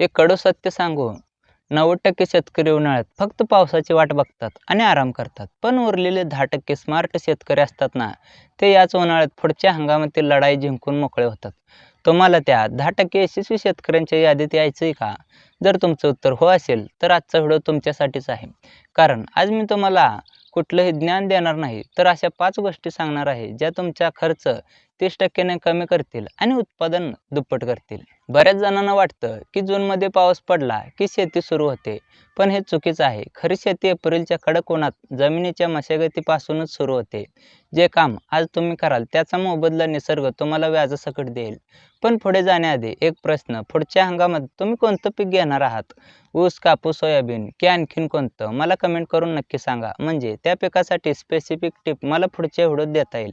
एक कडो सत्य सांगू. नव्वद टक्के शेतकरी उन्हाळ्यात फक्त पावसाची वाट बघतात आणि आराम करतात. पण उरलेले दहा टक्के स्मार्ट शेतकरी असतात ना ते याच उन्हाळ्यात पुढच्या हंगामातील लढाई जिंकून मोकळे होतात. तुम्हाला त्या दहा टक्के यशस्वी शेतकऱ्यांच्या यादीत यायचं आहे का? जर तुमचं उत्तर हो असेल तर आजचा व्हिडिओ तुमच्यासाठीच आहे. कारण आज मी तुम्हाला कुठलंही ज्ञान देणार नाही तर अशा पाच गोष्टी सांगणार आहे ज्या तुमचा खर्च तीस टक्क्याने कमी करतील आणि उत्पादन दुप्पट करतील. बऱ्याच जणांना वाटतं की जूनमध्ये पाऊस पडला की शेती सुरू होते पण हे चुकीचं आहे. खरी शेती एप्रिलच्या कडक उन्हात जमिनीच्या मशागतीपासूनच सुरू होते. जे काम आज तुम्ही कराल त्याचा मोबदला निसर्ग तुम्हाला व्याजासकट देईल. पण पुढे जाण्याआधी एक प्रश्न पुढच्या हंगामात तुम्ही कोणतं पीक घेणार आहात? ऊस कापूस सोयाबीन की आणखीन कोणतं? मला कमेंट करून नक्की सांगा. म्हणजे त्या पिकासाठी स्पेसिफिक टिप मला पुढच्या व्हिडिओत देता येईल.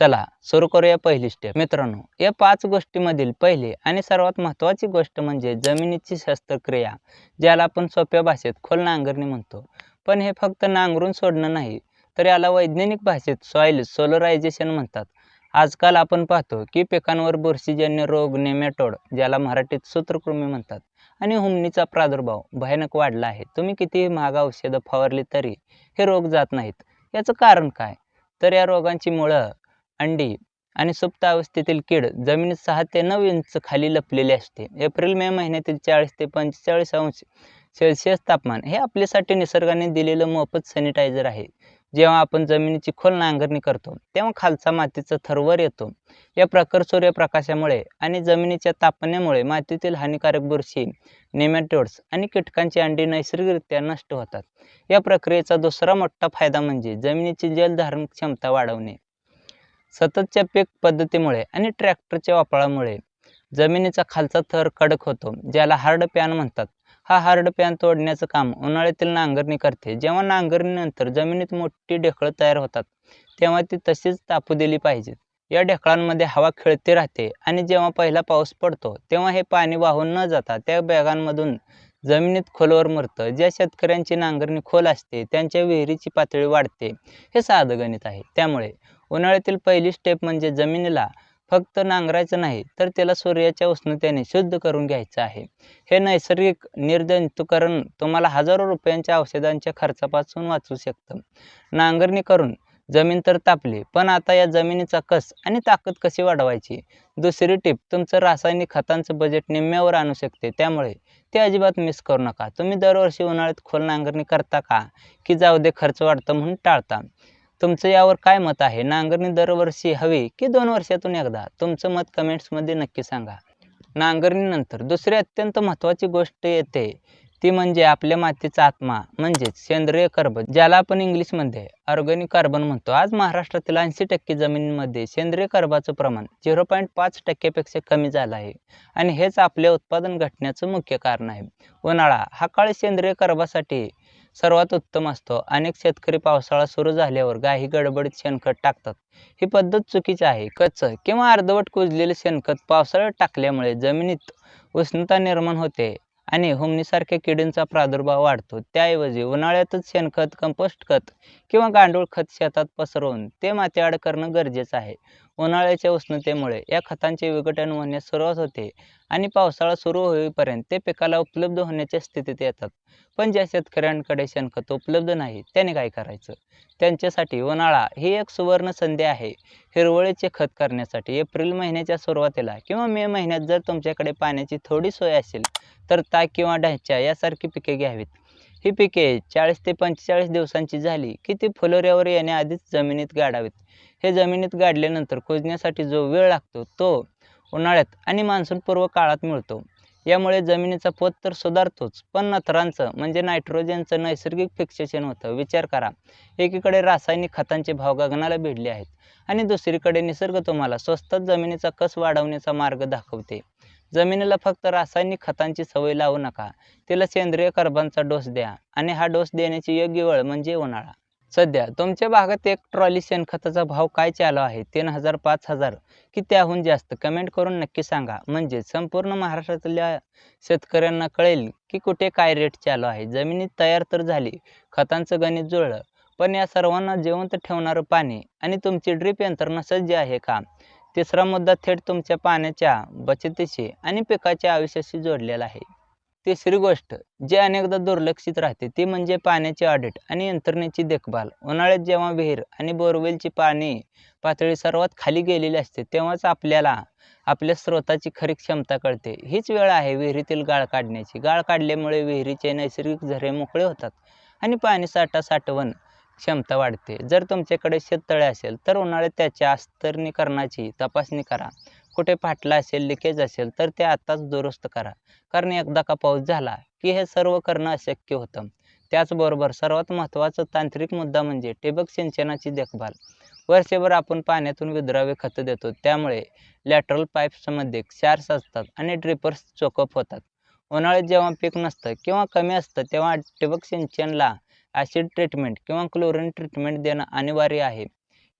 चला सुरू करूया पहिली स्टेप मित्रांनो या पाच गोष्टीमधील पहिली आणि सर्वात महत्त्वाची गोष्ट म्हणजे जमिनीची शस्त्रक्रिया ज्याला आपण सोप्या भाषेत खोल नांगरणी म्हणतो. पण हे फक्त नांगरून सोडणं नाही तर याला वैज्ञानिक भाषेत सॉईल सोलरायझेशन म्हणतात. आजकाल आपण पाहतो की पिकांवर बुरशीजन्य रोग नेमॅटोड ज्याला मराठीत सूत्रकृमी म्हणतात आणि हुमणीचा प्रादुर्भाव भयानक वाढला आहे. तुम्ही कितीही महाग औषधं फवारली तरी हे रोग जात नाहीत. याचं कारण काय? तर या रोगांची मुळं अंडी आणि सुप्त अवस्थेतील कीड जमिनीत सहा ते नऊ इंच खाली लपलेली असते. एप्रिल मे महिन्यातील चाळीस ते पंचेचाळीस अंश सेल्सिअस तापमान हे आपल्यासाठी निसर्गाने दिलेलं मोफत सॅनिटायझर आहे. जेव्हा आपण जमिनीची खोल नांगरणी करतो तेव्हा खालचा मातीचा थरवर येतो. या प्रखर सूर्यप्रकाशामुळे आणि जमिनीच्या तापण्यामुळे मातीतील हानिकारक बुरशी नेमॅटोड्स आणि कीटकांची अंडी नैसर्गिकरित्या नष्ट होतात. या प्रक्रियेचा दुसरा मोठा फायदा म्हणजे जमिनीची जलधारण क्षमता वाढवणे. सततच्या पीक पद्धतीमुळे आणि ट्रॅक्टरच्या वापरामुळे जमिनीचा खालचा थर कडक होतो ज्याला हार्ड पॅन म्हणतात. हा हार्ड पॅन तोडण्याचं काम उन्हाळ्यातील नांगरणी करते. जेव्हा नांगरणीनंतर जमिनीत मोठी ढेकळं तयार होतात तेव्हा ती तशीच तापू दिली पाहिजेत या ढेकळांमध्ये हवा खिळती राहते आणि जेव्हा पहिला पाऊस पडतो तेव्हा हे पाणी वाहून न जाता त्या बॅगांमधून जमिनीत खोलवर मरतं. ज्या शेतकऱ्यांची नांगरणी खोल असते त्यांच्या विहिरीची पातळी वाढते. हे साधं गणित आहे. त्यामुळे उन्हाळ्यातील पहिली स्टेप म्हणजे जमिनीला फक्त नांगरायचं नाही तर त्याला सूर्याच्या उष्णतेने शुद्ध करून घ्यायचं आहे. हे नैसर्गिक निर्जंतुकरण तुम्हाला हजारो रुपयांच्या औषधांच्या खर्चापासून वाचू शकतं. नांगरणी करून जमीन तर तापली पण आता या जमिनीचा कस आणि ताकद कशी वाढवायची? दुसरी टीप तुमचं रासायनिक खतांचं बजेट निम्म्यावर आणू शकते त्यामुळे ते अजिबात मिस करू नका. तुम्ही दरवर्षी उन्हाळ्यात खोल नांगरणी करता का? की जाऊ दे खर्च वाढतं म्हणून टाळता. तुमचं यावर काय मत आहे? नांगरणी दरवर्षी हवी की दोन वर्षातून एकदा? तुमचं मत कमेंट्समध्ये नक्की सांगा. नांगरणीनंतर दुसरी अत्यंत महत्त्वाची गोष्ट येते. ती म्हणजे आपल्या मातीचा आत्मा म्हणजेच सेंद्रिय कार्बन ज्याला आपण इंग्लिशमध्ये ऑर्गॅनिक कार्बन म्हणतो. आज महाराष्ट्रातील ऐंशी टक्के जमिनीमध्ये सेंद्रिय कार्बाचं प्रमाण झिरो पॉईंट पाच टक्क्यापेक्षा कमी झालं आहे. आणि हेच आपले उत्पादन घटण्याचं मुख्य कारण आहे. उन्हाळा हा काळ सेंद्रिय कार्बासाठी सर्वात उत्तम असतो. अनेक शेतकरी पावसाळा सुरू झाल्यावर काही गडबडीत शेणखत टाकतात. ही पद्धत चुकीची आहे. कच्चं किंवा अर्धवट कुजलेले शेणखत पावसाळ्यात टाकल्यामुळे जमिनीत उष्णता निर्माण होते आणि होमनीसारख्या किडींचा प्रादुर्भाव वाढतो. त्याऐवजी उन्हाळ्यातच शेणखत कंपोस्ट खत किंवा गांडूळ खत शेतात पसरवून ते मातीआड करणं गरजेचं आहे. उन्हाळ्याच्या उष्णतेमुळे या खतांचे विघटन होण्यास सुरुवात होते आणि पावसाळा सुरू होईपर्यंत ते पिकाला उपलब्ध होण्याच्या स्थितीत येतात. पण ज्या शेतकऱ्यांकडे शेणखत उपलब्ध नाही त्याने काय करायचं? त्यांच्यासाठी उन्हाळा ही एक सुवर्ण संधी आहे. हिरवळीचे खत करण्यासाठी एप्रिल महिन्याच्या सुरुवातीला किंवा मे महिन्यात जर तुमच्याकडे पाण्याची थोडी सोय असेल तर ताक किंवा ढाच्या यासारखी पिके घ्यावीत. ही पिके चाळीस ते पंचेचाळीस दिवसांची झाली की ती फुलोऱ्यावर येण्याआधीच जमिनीत गाडावीत. हे जमिनीत गाडल्यानंतर कुजण्यासाठी जो वेळ लागतो तो उन्हाळ्यात आणि मान्सूनपूर्व काळात मिळतो. यामुळे जमिनीचा पोत तर सुधारतोच पण नत्रांचं म्हणजे नायट्रोजनचं नैसर्गिक फिक्सेशन होतं. विचार करा. एकीकडे रासायनिक खतांचे भाव गगनाला भिडले आहेत आणि दुसरीकडे निसर्ग तुम्हाला स्वस्तात जमिनीचा कस वाढवण्याचा मार्ग दाखवते. जमिनीला फक्त रासायनिक खतांची सवय लावू नका. तिला सेंद्रिय कर्बांचा डोस द्या आणि हा डोस देण्याची योग्य वेळ म्हणजे उन्हाळा. सध्या तुमच्या भागात एक ट्रॉली शेणखताचा भाव काय चालू आहे? तीन हजार पाच हजार की त्याहून जास्त? कमेंट करून नक्की सांगा. म्हणजे संपूर्ण महाराष्ट्रातल्या शेतकऱ्यांना कळेल की कुठे काय रेट चालू आहे. जमिनीत तयार तर झाली खतांचं गणित जुळलं पण या सर्वांना जिवंत ठेवणारं पाणी आणि तुमची ड्रीप यंत्रणा सज्ज आहे का? तिसरा मुद्दा थेट तुमच्या पाण्याच्या बचतीशी आणि पिकाच्या आयुष्याशी जोडलेला आहे. तिसरी गोष्ट जी अनेकदा दुर्लक्षित राहते ती म्हणजे पाण्याची ऑडिट आणि यंत्रणेची देखभाल. उन्हाळ्यात जेव्हा विहीर आणि बोरवेलची पाणी पातळी सर्वात खाली गेलेली असते तेव्हाच आपल्याला आपल्या स्रोताची खरी क्षमता कळते. हीच वेळ आहे विहिरीतील गाळ काढण्याची. गाळ काढल्यामुळे विहिरीचे नैसर्गिक झरे मोकळे होतात आणि पाणी साठा साठवण क्षमता वाढते. जर तुमच्याकडे शेततळे असेल तर उन्हाळ्यात त्याच्या अस्तरणीकरणाची तपासणी करा. कुठे फाटला असेल लिकेज असेल तर ते आत्ताच दुरुस्त करा. कारण एकदा का पाऊस झाला की हे सर्व करणं अशक्य होतं. त्याचबरोबर सर्वात महत्त्वाचा तांत्रिक मुद्दा म्हणजे ठिबक सिंचनाची देखभाल. वर्षभर आपण पाण्यातून विद्रावे खतं देतो. त्यामुळे लॅटरल पाईप्समध्ये क्षार्स असतात आणि ड्रिपर्स चोकअप होतात. उन्हाळ्यात जेव्हा पीक नसतं किंवा कमी असतं तेव्हा ठिबक सिंचनला ॲसिड ट्रीटमेंट किंवा क्लोरीन ट्रीटमेंट देणं अनिवार्य आहे.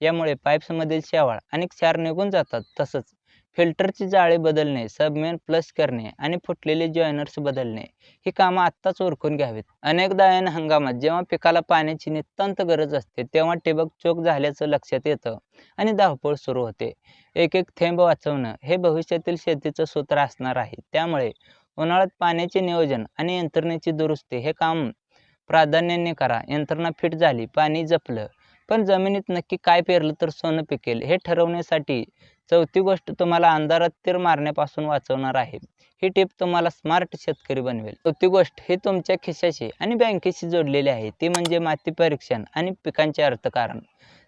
यामुळे पाईप्समधील शेवाळ आणि क्षार निघून जातात. तसंच फिल्टरची जाळी बदलणे सबमेन प्लस करणे आणि फुटलेले जॉयनर्स बदलणे ही कामं आत्ताच ओरखून घ्यावीत. अनेकदा ऐन हंगामात जेव्हा पिकाला पाण्याची नितांत गरज असते तेव्हा ठिबक चोक झाल्याचं लक्षात येतं आणि धावपळ सुरू होते. एक एक थेंब वाचवणं हे भविष्यातील शेतीचं सूत्र असणार आहे. त्यामुळे उन्हाळ्यात पाण्याचे नियोजन आणि यंत्रणेची दुरुस्ती हे काम प्राधान्याने करा. यंत्रणा फिट झाली पाणी जपलं. पण जमिनीत नक्की काय पेरलं तर सोनं पिकेल हे ठरवण्यासाठी चौथी गोष्ट तुम्हाला अंधारात तीर मारण्यापासून वाचवणार आहे. ही टिप तुम्हाला स्मार्ट शेतकरी बनवेल. चौथी गोष्ट ही तुमच्या खिशाशी आणि बँकेशी जोडलेली आहे. ती म्हणजे माती परीक्षण आणि पिकांचे अर्थकारण.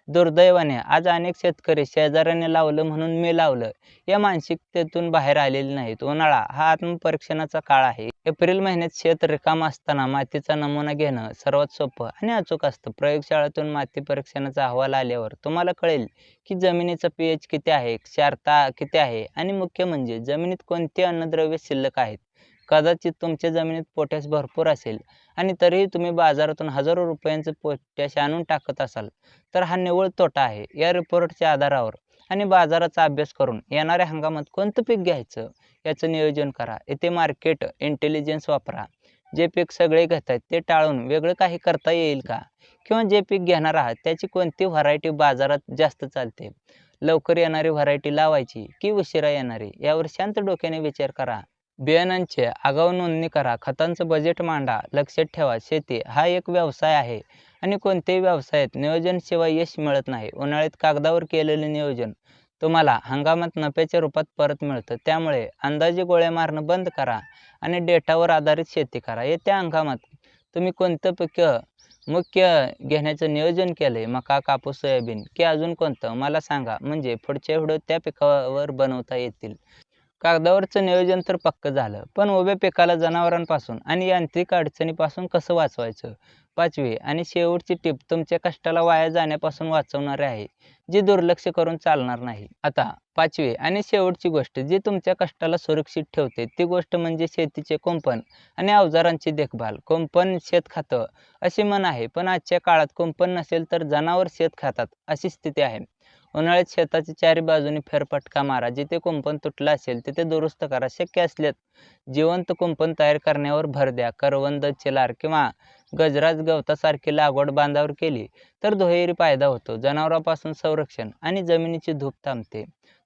दुर्दैवाने आज अनेक शेतकरी शेजाऱ्याने लावलं म्हणून मी लावलं. या मानसिकतेतून बाहेर आलेले नाहीत. उन्हाळा हा आत्मपरीक्षणाचा काळ आहे. एप्रिल महिन्यात शेत रिकाम असताना मातीचा नमुना घेणं सर्वात सोपं आणि अचूक असतं. प्रयोगशाळेतून माती परीक्षणाचा अहवाल आल्यावर तुम्हाला कळेल की जमिनीचा पी एच किती आहे क्षारता किती आहे आणि मुख्य म्हणजे जमिनीत कोणते अन्नद्रव्य शिल्लक आहेत? कदाचित तुमच्या जमिनीत पोटॅश भरपूर असेल आणि तरीही तुम्ही बाजारातून हजारो रुपयांचं पोटॅश आणून टाकत असाल तर हा निव्वळ तोटा आहे. या रिपोर्टच्या आधारावर आणि बाजाराचा अभ्यास करून येणाऱ्या हंगामात कोणतं पीक घ्यायचं याचं नियोजन करा. येथे मार्केट इंटेलिजन्स वापरा. जे पीक सगळे घेत आहेत ते टाळून वेगळं काही करता येईल का? किंवा जे पीक घेणार आहात त्याची कोणती व्हरायटी बाजारात जास्त चालते? लवकर येणारी व्हरायटी लावायची की उशिरा येणारी? यावर शांत डोक्याने विचार करा. बियाणांचे आगाऊ नोंदणी करा. खतांचं बजेट मांडा. लक्षात ठेवा शेती हा एक व्यवसाय आहे आणि कोणत्याही व्यवसायात नियोजनशिवाय यश मिळत नाही. उन्हाळ्यात कागदावर केलेले नियोजन तुम्हाला हंगामात नफ्याच्या रूपात परत मिळतं. त्यामुळे अंदाजे गोळ्या मारणं बंद करा आणि डेटावर आधारित शेती करा. येत्या हंगामात तुम्ही कोणतं पीक मुख्य घेण्याचं नियोजन केलं आहे मका कापूस सोयाबीन की अजून कोणतं? मला सांगा. म्हणजे पुढच्या व्हिडिओ त्या पिकावर बनवता येतील. कागदावरचं नियोजन तर पक्क झालं. पण उभ्या पिकाला जनावरांपासून आणि यांत्रिक अडचणीपासून कसं वाचवायचं? पाचवी आणि शेवटची टीप तुमच्या कष्टाला वाया जाण्यापासून वाचवणारे आहे जी दुर्लक्ष करून चालणार नाही. आता पाचवी आणि शेवटची गोष्ट जी तुमच्या कष्टाला सुरक्षित ठेवते ती गोष्ट म्हणजे शेतीचे कुंपण आणि अवजारांची देखभाल. कुंपण शेत खातं अशी म्हण आहे पण आजच्या काळात कुंपण नसेल तर जनावर शेत खातात अशी स्थिती आहे. उन्हाळ्यात शेताच्या चारी बाजूने फेरफटका मारा. जिथे कुंपण तुटलं असेल तिथे दुरुस्त करा. शक्य असल्यास जिवंत कुंपण तयार करण्यावर भर द्या. करवंद चिलार किंवा गजराज गवतासारखी लागवड बांधावर केली तर दुहेरी फायदा होतो. जनावरांपासून संरक्षण आणि जमिनीची धूप थांबते.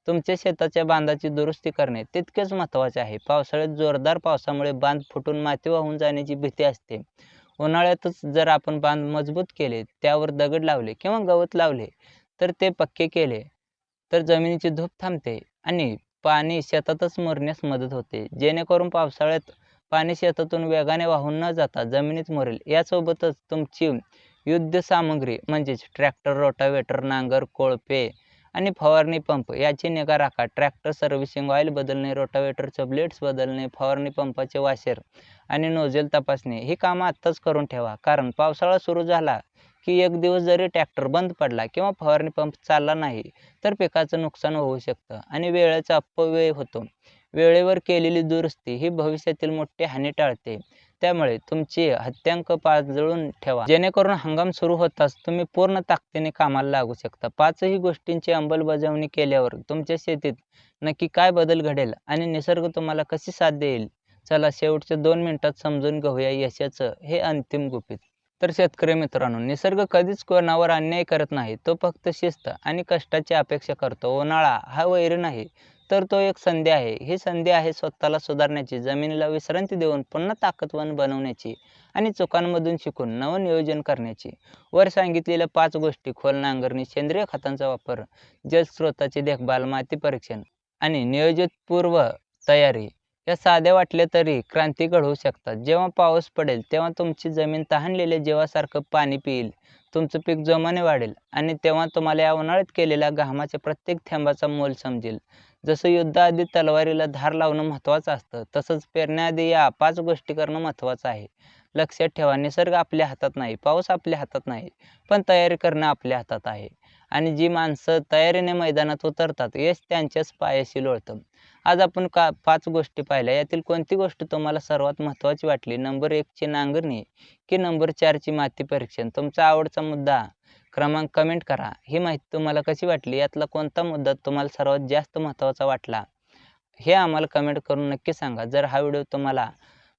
तुमच्या शेताच्या बांधाची दुरुस्ती करणे तितकेच महत्त्वाचे आहे. पावसाळ्यात जोरदार पावसामुळे बांध फुटून माती वाहून जाण्याची भीती असते. उन्हाळ्यातच जर आपण बांध मजबूत केले त्यावर दगड लावले किंवा गवत लावले तर ते पक्के केले. तर जमिनीची धूप थांबते आणि पाणी शेतातच मुरण्यास मदत होते. जेणेकरून पावसाळ्यात पाणी शेतातून वेगाने वाहून न जाता जमिनीत मुरेल. यासोबतच तुमची युद्ध सामग्री म्हणजेच ट्रॅक्टर रोटावेटर नांगर कोळपे आणि फवारणी पंप याची निगा राखा. ट्रॅक्टर सर्व्हिसिंग ऑइल बदलणे रोटावेटरचं ब्लेड्स बदलणे फवारणी पंपाचे वाशर आणि नोझेल तपासणे ही कामं आत्ताच करून ठेवा. कारण पावसाळा सुरू झाला की एक दिवस जरी ट्रॅक्टर बंद पडला किंवा फवारणी पंप चालला नाही तर पिकाचं नुकसान होऊ शकतं आणि वेळेचा अपव्यय होतो. वेळेवर केलेली दुरुस्ती ही भविष्यातील मोठी हानी टाळते. त्यामुळे तुमची हत्यांक पाजळून ठेवा. जेणेकरून हंगाम सुरू होताच तुम्ही पूर्ण ताकदीने कामाला लागू शकता. पाचही गोष्टींची अंमलबजावणी केल्यावर तुमच्या शेतीत नक्की काय बदल घडेल आणि निसर्ग तुम्हाला कशी साथ देईल? चला शेवटच्या दोन मिनिटात समजून घेऊया यशाचं हे अंतिम गुपित. तर शेतकरी मित्रांनो निसर्ग कधीच कोणावर अन्याय करत नाही. तो फक्त शिस्त आणि कष्टाची अपेक्षा करतो. उन्हाळा हा वैर नाही तर तो एक संधी आहे. ही संधी आहे स्वतःला सुधारण्याची जमिनीला विश्रांती देऊन पुन्हा ताकदवान बनवण्याची आणि चुकांमधून शिकून नवं नियोजन करण्याची. वर सांगितलेल्या पाच गोष्टी खोल नांगरणी सेंद्रिय खतांचा वापर जलस्रोताची देखभाल माती परीक्षण आणि नियोजित पूर्व तयारी त्या साध्या वाटल्या तरी क्रांती घडवू शकतात. जेव्हा पाऊस पडेल तेव्हा तुमची जमीन तहानलेल्या जेवासारखं पाणी पिईल तुमचं पीक जोमाने वाढेल आणि तेव्हा तुम्हाला या उन्हाळ्यात केलेल्या घामाच्या प्रत्येक थेंबाचा मोल समजेल. जसं युद्धाआधी तलवारीला धार लावणं महत्त्वाचं असतं तसंच पेरण्याआधी या पाच गोष्टी करणं महत्त्वाचं आहे. लक्षात ठेवा निसर्ग आपल्या हातात नाही पाऊस आपल्या हातात नाही पण तयारी करणं आपल्या हातात आहे. आणि जी माणसं तयारीने मैदानात उतरतात यश त्यांच्याच पायाशी लोळतं. आज आपण का पाच गोष्टी पाहिल्या. यातील कोणती गोष्ट तुम्हाला सर्वात महत्त्वाची वाटली? नंबर एकची नांगरणी की नंबर चारची माती परीक्षण? तुमचा आवडचा मुद्दा क्रमांक कमेंट करा. ही माहिती तुम्हाला कशी वाटली? यातला कोणता मुद्दा तुम्हाला सर्वात जास्त महत्त्वाचा वाटला? हे आम्हाला कमेंट करून नक्की सांगा. जर हा व्हिडिओ तुम्हाला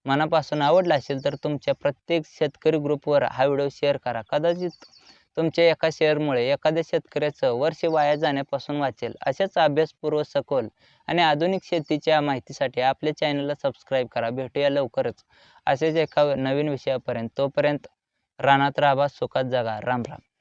मनापासून आवडला असेल तर तुमच्या प्रत्येक शेतकरी ग्रुपवर हा व्हिडिओ शेअर करा. कदाचित तुमच्या एका शेअरमुळे एखाद्या शेतकऱ्याचं वर्ष वाया जाण्यापासून वाचेल. अशाच अभ्यासपूर्व सखोल आणि आधुनिक शेतीच्या माहितीसाठी आपल्या चॅनलला सबस्क्राईब करा. भेटूया लवकरच. असेच एका नवीन विषयापर्यंत. तोपर्यंत रानात राहा सुखात जगा. राम राम.